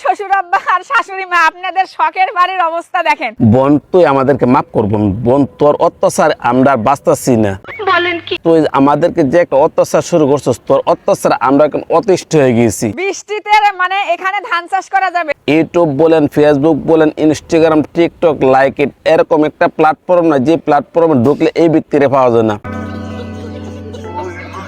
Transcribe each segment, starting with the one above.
শ্বশুর আব্বা আর শাশুড়ি মা আপনাদের শখের বাড়ির অবস্থা দেখেন। বোন তুই আমাদেরকে মাফ করব। বোন তোর অত্যাচার আমরা বাঁচতেছি না। বলেন কি? তুই আমাদেরকে যে একটা অত্যাচার শুরু করছিস তোর অত্যাচার আমরা এখন অতিষ্ঠ হয়ে গেছি বৃষ্টিতে মানে এখানে ধান চাষ করা যাবে। ইউটিউব বলেন ফেসবুক বলেন ইনস্টাগ্রাম টিকটক লাইক ইট এরকম একটা প্ল্যাটফর্ম না যে প্ল্যাটফর্মে ঢুকলে এই ব্যক্তিরে পাওয়া যায় না।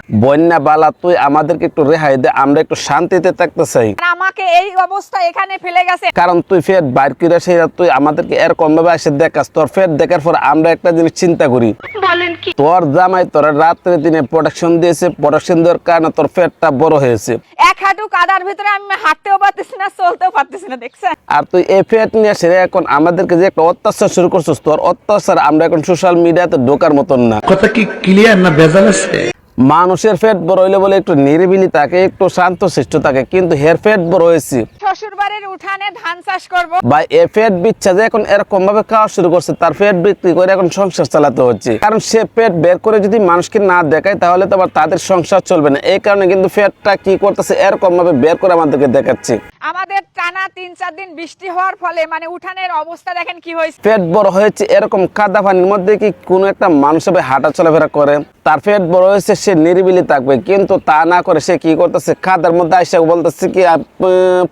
বন্যা বালা তুই আমাদেরকে একটু রেহাই দে আমরা একটু শান্তিতে থাকতে চাই। আমাকে এই অবস্থা এখানে ফেলে গেছে। কারণ তুই ফের বাইর করে সেই তুই আমাদেরকে এরকম ভাবে এসে দেখাস তোর ফের দেখার পর আমরা একটা জিনিস চিন্তা করি। বলেন কি? তোর জামাই তোর রাত্রে দিনে প্রোটেকশন দিয়েছে প্রোটেকশন দেওয়ার কারণে তোর ফেরটা বড় হয়েছে। এক হাঁটু কাদার ভিতরে আমি হাঁটতেও পারতেছি না চলতেও পারতেছি না দেখছেন? আর তুই এই ফেট নিয়ে সেরে এখন আমাদেরকে যে একটা অত্যাচার শুরু করছিস তোর অত্যাচার আমরা এখন সোশ্যাল মিডিয়াতে ঢোকার মতন না। কথা কি ক্লিয়ার না ভেজাল আছে? মানুষের ফেট বড় হইলে বলে একটু নিরিবিলি থাকে, একটু শান্ত শিষ্ট থাকে, কিন্তু হের ফেট বড় হয়েছে। শ্বশুর বাড়ির উঠানে ধান চাষ করব। বা এ ফেট বিচ্ছা যে এখন এরকম ভাবে খাওয়া শুরু করছে তার ফেট বিক্রি করে এখন সংসার চালাতে হচ্ছে। কারণ সে পেট বের করে যদি মানুষকে না দেখায় তাহলে তো আবার তাদের সংসার চলবে না। এই কারণে কিন্তু ফেটটা কি করতেছে এরকম ভাবে বের করে আমাদেরকে দেখাচ্ছে। আমাদের টানা তিন চার দিন বৃষ্টি হওয়ার ফলে মানে উঠানের অবস্থা দেখেন কি হয়েছে। পেট বড় হয়েছে এরকম কাদা পানির মধ্যে কি কোনো একটা মানুষ হবে হাঁটা চলাফেরা করে? তার পেট বড় হয়েছে সে নিরিবিলি থাকবে। কিন্তু তা না করে সে কি করতেছে? কাদার মধ্যে আইসা বলতেছে কি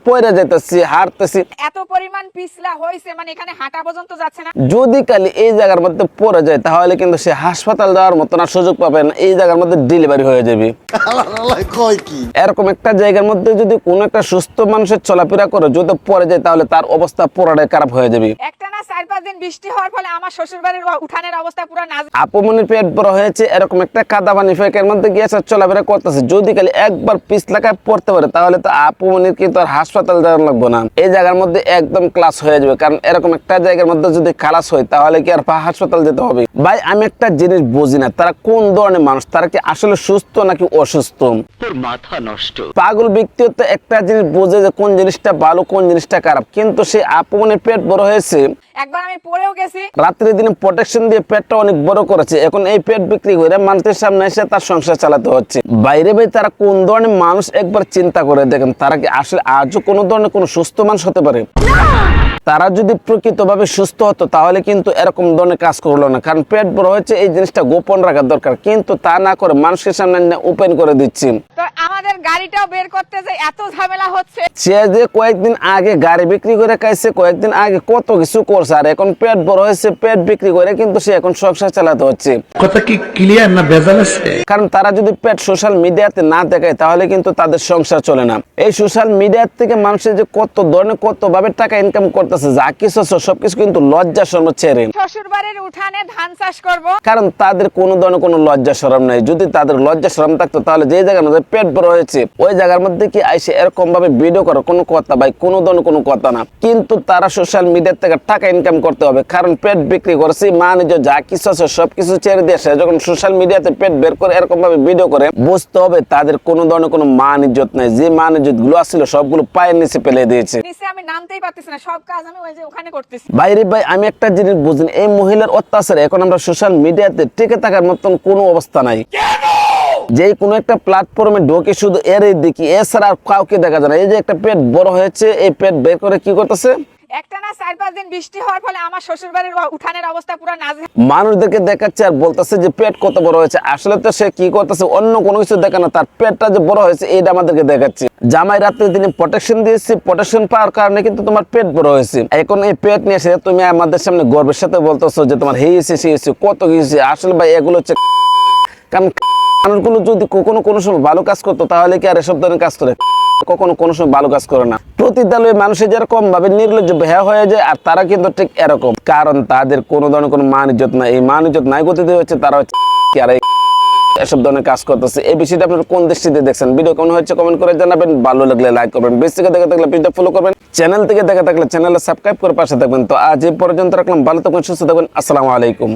পয়রা যেতেছি হাঁটতেছি। এত পরিমাণ পিছলা হয়েছে মানে এখানে হাঁটা পর্যন্ত যাচ্ছে না। যদি কালি এই জায়গার মধ্যে পড়ে যায় তাহলে কিন্তু সে হাসপাতাল যাওয়ার মতন আর সুযোগ পাবে না এই জায়গার মধ্যে ডেলিভারি হয়ে যাবে। এরকম একটা জায়গার মধ্যে যদি কোনো একটা সুস্থ মানুষের চলাফেরা করে যদি পড়ে যায় তাহলে তার অবস্থা পুরোটাই খারাপ হয়ে যাবে। একটা না চার পাঁচ দিন বৃষ্টি হওয়ার ফলে আমার শ্বশুর বাড়ির উঠানের অবস্থা পুরো নাজ আপমনির পেট বড় হয়েছে এরকম একটা কাদা পানি ফেকের মধ্যে গিয়েছে চলাফেরা করতেছে। যদি খালি একবার পিছ লাগায় পড়তে পারে তাহলে তো আপমনির কিন্তু আর হাসপাতাল যাওয়ার লাগবো না। এই জায়গার মধ্যে একদম ক্লাস হয়ে যাবে। কারণ এরকম একটা জায়গার মধ্যে যদি খালাস হয় তাহলে কি আর হাসপাতাল যেতে হবে? ভাই আমি একটা জিনিস বুঝি না তারা কোন ধরনের মানুষ? তারা কি আসলে সুস্থ নাকি অসুস্থ? নষ্ট। পাগল ব্যক্তিও তো একটা জিনিস বোঝে যে কোন জিনিসটা ভালো কোন জিনিসটা খারাপ। কিন্তু সে আপনার পেট বড় হয়েছে। একবার আমি পড়েও গেছি। রাত্রি দিনে প্রোটেকশন দিয়ে পেটটা অনেক বড় করেছে। এখন এই পেট বিক্রি করে মানুষের সামনে এসে তার সংসার চালাতে হচ্ছে। বাইরে ভাই তারা কোন ধরনের মানুষ একবার চিন্তা করে দেখেন তারা কি আসলে আজও কোনো ধরনের কোনো সুস্থ মানুষ হতে পারে? তারা যদি প্রকৃতভাবে সুস্থ হতো তাহলে কিন্তু এরকম ধরনের কাজ করল না। কারণ পেট বড় হয়েছে এই জিনিসটা গোপন রাখার দরকার। কিন্তু তা না করে মানুষের সামনে ওপেন করে দিচ্ছি। আমাদের গাড়িটাও বের করতে যে এত ঝামেলা হচ্ছে। সে যে কয়েকদিন আগে গাড়ি বিক্রি করে খাইছে কয়েকদিন আগে কত কিছু করছে আর এখন পেট বড় হয়েছে পেট বিক্রি করে কিন্তু সে এখন সংসার চালাতে হচ্ছে। কথা কি ক্লিয়ার না ভেজাল আছে? কারণ তারা যদি পেট সোশ্যাল মিডিয়াতে না দেখায় তাহলে কিন্তু তাদের সংসার চলে না। এই সোশ্যাল মিডিয়ার থেকে মানুষের যে কত ধরনের কত ভাবে টাকা ইনকাম করতেছে যা কিছু সবকিছু কিন্তু লজ্জা শর্ম ছেড়ে শ্বশুর বাড়ির উঠানে ধান চাষ করব। কারণ তাদের কোনো ধরনের কোনো লজ্জা শরম নাই। যদি তাদের লজ্জা শরম থাকতো তাহলে যে জায়গার মধ্যে পেট বড় হয়েছে ওই জায়গার মধ্যে কি আইসে এরকম ভাবে ভিডিও করার কোনো কথা ভাই কোনো ধরনের কোনো কথা না? কিন্তু তারা সোশ্যাল মিডিয়া থেকে টাকা ইনকাম করতে হবে। কারণ পেট বিক্রি করেছে মা নিজ যা কিছু আছে সবকিছু ছেড়ে দিয়ে সে যখন সোশ্যাল মিডিয়াতে পেট বের করে এরকম ভাবে ভিডিও করে বুঝতে হবে তাদের কোনো ধরনের কোনো মান ইজ্জত নাই। যে মান ইজ্জতগুলো আসছিল সবগুলো পায়ের নিচে ফেলে দিয়েছে। নিচে আমি নামতেই পারতেছি না সব কাজ আমি করতেছি। বাইরে ভাই, আমি একটা জিনিস বুঝিনি, এই মহিলার অত্যাচারে এখন আমরা সোশ্যাল মিডিয়াতে টিকে থাকার মতন কোনো অবস্থা নাই। যে কোনো একটা প্ল্যাটফর্মে ঢোকে শুধু এর দেখি, এছাড়া আর কাউকে দেখা যায় না। এই যে একটা পেট বড় হয়েছে, এই পেট বের করে কি করতেছে? মানুষদেরকে দেখাচ্ছে আর বলতেছে যে পেট কত বড় হয়েছে। আসলে তো সে কি করতেছে, অন্য কোনো কিছু তার পেটটা যে বড় হয়েছে এটা আমাদেরকে দেখাচ্ছে। জামাই রাত্রে তিনি প্রোটেকশন দিয়েছি প্রোটেকশন পাওয়ার কারণে কিন্তু তোমার পেট বড় হয়েছে। এখন এই পেট নিয়ে এসে তুমি আমাদের সামনে গর্বের সাথে বলতেছো যে তোমার হেয়েছে সে হয়েছে, কত কিছু আসলে ভাই, এগুলো হচ্ছে কারণ যদি কখনো কোনো সময় ভালো কাজ করতো, তাহলে কি আর এসব ধরনের কাজ করে? কখনো কোনো সময় ভালো কাজ করে না। প্রতিদালয়ে মানুষের যেরকম ভাবে নির্লজ্জ ভেয়া হয়ে যায়, আর তারা কিন্তু ঠিক এরকম। কারণ তাদের কোনো ধরনের কোনো মান ইজ্জত নাই। এই মান ইজ্জত নাই গতিতে হচ্ছে তারা হচ্ছে আর এসব ধরনের কাজ করতেছে। এই বিষয়টা আপনারা কোন দৃষ্টিতে দেখছেন? ভিডিও কেমন হচ্ছে কমেন্ট করে জানাবেন। ভালো লাগলে লাইক করবেন। বেশ থেকে দেখে থাকলে পেজটা ফলো করবেন। চ্যানেল থেকে দেখে থাকলে চ্যানেলে সাবস্ক্রাইব করে পাশে থাকবেন। তো আজ এই পর্যন্ত রাখলাম। ভালো থাকবেন, সুস্থ থাকবেন। আসসালামু আলাইকুম।